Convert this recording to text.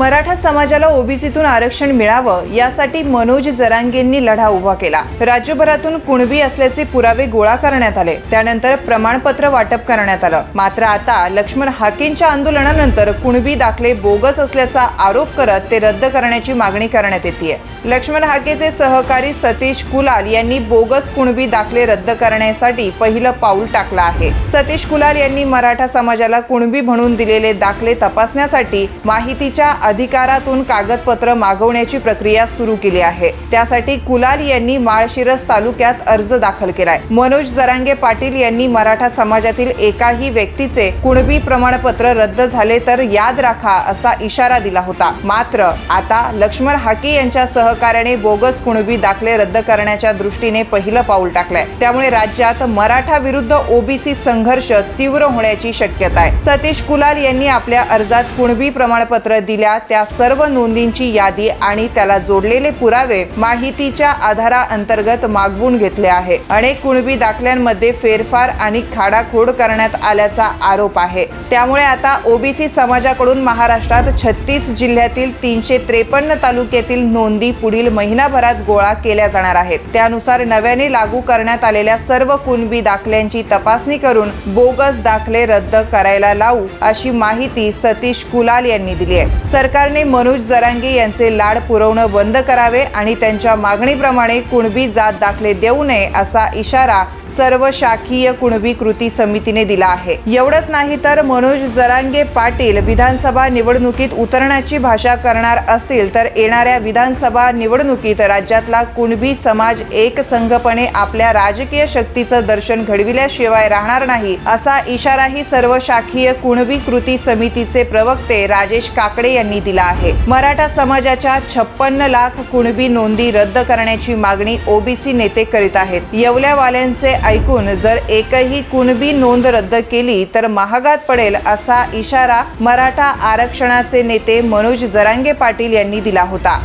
मराठा समाजाला ओबीसीतून आरक्षण मिळावं यासाठी मनोज जरांगेंनी लढा उभा केला. राज्यभरातून कुणबी असल्याचे पुरावे गोळा करण्यात आले. त्यानंतर प्रमाणपत्र वाटप करण्यात आलं. मात्र आता लक्ष्मण हाकेंच्या आंदोलनानंतर कुणबी दाखले बोगस असल्याचा आरोप करत ते रद्द करण्याची मागणी करण्यात येते लक्ष्मण हाकेचे सहकारी सतीश कुलाल यांनी बोगस कुणबी दाखले रद्द करण्यासाठी पहिलं पाऊल टाकलं आहे. सतीश कुलाल यांनी मराठा समाजाला कुणबी म्हणून दिलेले दाखले तपासण्यासाठी माहितीच्या अधिकारातून कागदपत्र मागवण्याची प्रक्रिया सुरू केली आहे. त्यासाठी कुलाल यांनी माळशिरस तालुक्यात अर्ज दाखल केलाय. मनोज जरांगे पाटील यांनी मराठा समाजातील एकाही व्यक्तीचे कुणबी प्रमाणपत्र रद्द झाले तर याद राखा असा इशारा दिला होता. मात्र आता लक्ष्मण हाके यांच्या सहकार्याने बोगस कुणबी दाखले रद्द करण्याच्या दृष्टीने पहिलं पाऊल टाकलंय. त्यामुळे राज्यात मराठा विरुद्ध ओबीसी संघर्ष तीव्र होण्याची शक्यता आहे. सतीश कुलाल यांनी आपल्या अर्जात कुणबी प्रमाणपत्र दिल्या त्या सर्व नोंदींची यादी आणि त्याला जोडलेले पुरावे माहितीच्या आधारा अंतर्गत मागवून घेतले आहे. अनेक कुणबी दाखल्यांमध्ये फेरफार आणि खाडाखोड करण्यात आल्याचा आरोप आहे. त्यामुळे आता ओबीसी समाजाकडून महाराष्ट्रात छत्तीस जिल्ह्यातील तीनशे त्रेपन्न तालुक्यातील नोंदी पुढील महिनाभरात गोळा केल्या जाणार आहेत. त्यानुसार नव्याने लागू करण्यात आलेल्या सर्व कुणबी दाखल्यांची तपासणी करून बोगस दाखले रद्द करायला लावू अशी माहिती सतीश कुलाल यांनी दिली आहे. सरकारने मनोज जरांगे यांचे लाड पुरवणं बंद करावे आणि त्यांच्या मागणीप्रमाणे कुणबी जात दाखले देऊ नये असा इशारा सर्व शाखीय कुणबी कृती समितीने दिला आहे. एवढंच नाही तर मनोज जरांगे पाटील विधानसभा निवडणुकीत उतरण्याची भाषा करणार असतील तर येणाऱ्या विधानसभा निवडणुकीत राज्यातला कुणबी समाज एक संघपणे आपल्या राजकीय शक्तीचं दर्शन घडविल्याशिवाय राहणार नाही असा इशाराही सर्व शाखीय कुणबी कृती समितीचे प्रवक्ते राजेश काकडे यांनी दिला आहे. मराठा समाजाच्या छप्पन्न लाख कुणबी नोंदी रद्द करण्याची मागणी ओबीसी नेते करीत आहेत. येवल्यावाल्यांचे ऐकून जर एकही कुणबी नोंद रद्द केली तर महागात पडेल असा इशारा मराठा आरक्षणाचे नेते मनोज जरांगे पाटील यांनी दिला होता.